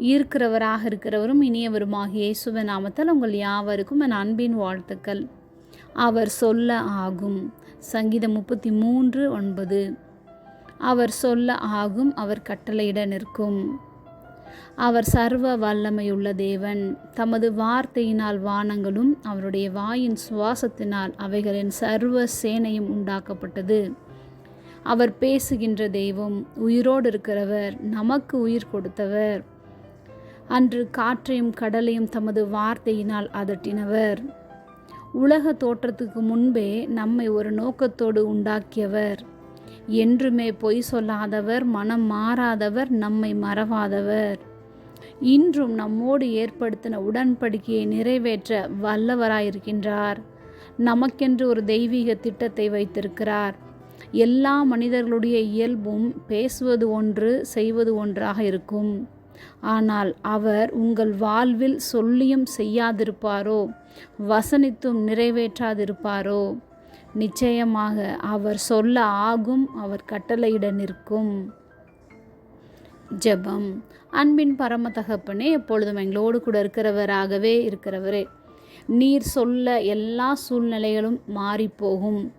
ஈர்க்கிறவராக இருக்கிறவரும் இனியவருமாகிய இயேசுவ நாமத்தால் உங்கள் யாவருக்கும் என் அன்பின் வாழ்த்துக்கள். அவர் சொல்ல ஆகும். சங்கீதம் முப்பத்தி மூன்று ஒன்பது. அவர் சொல்ல ஆகும் அவர் கட்டளையிட நிற்கும். அவர் சர்வ வல்லமையுள்ள தேவன். தமது வார்த்தையினால் வானங்களும் அவருடைய வாயின் சுவாசத்தினால் அவைகளின் சர்வ சேனையும் உண்டாக்கப்பட்டது. அவர் பேசுகின்ற தெய்வம் உயிரோடு இருக்கிறவர் நமக்கு உயிர் கொடுத்தவர். அன்று காற்றையும் கடலையும் தமது வார்த்தையினால் அதட்டினவர். உலக தோற்றத்துக்கு முன்பே நம்மை ஒரு நோக்கத்தோடு உண்டாக்கியவர். என்றுமே பொய் சொல்லாதவர் மனம் மாறாதவர் நம்மை மறவாதவர். இன்றும் நம்மோடு ஏற்படுத்தின உடன்படிக்கையை நிறைவேற்ற வல்லவராயிருக்கின்றார். நமக்கென்று ஒரு தெய்வீக திட்டத்தை வைத்திருக்கிறார். எல்லா மனிதர்களுடைய இயல்பும் பேசுவது ஒன்று செய்வது ஒன்றாக இருக்கும். ஆனால் அவர் உங்கள் வாழ்வில் சொல்லியும் செய்யாதிருப்பாரோ? வசனித்தும் நிறைவேற்றாதிருப்பாரோ? நிச்சயமாக அவர் சொல்ல ஆகும் அவர் கட்டளையிட நிற்கும். ஜெபம். அன்பின் பரம தகப்பனே எப்பொழுதும் எங்களோடு கூட இருக்கிறவராகவே இருக்கிறவரே. நீர் சொல்ல எல்லா சூழ்நிலைகளும் மாறிப்போகும்.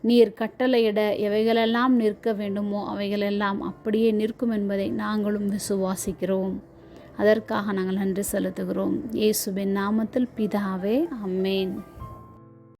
நீர் கட்டளையிட எவைகளெல்லாம் நிற்க வேண்டுமோ அவைகளெல்லாம் அப்படியே நிற்கும் என்பதை நாங்களும் விசுவாசிக்கிறோம். அதற்காக நாங்கள் நன்றி செலுத்துகிறோம். இயேசுவின் நாமத்தில் பிதாவே அம்மேன்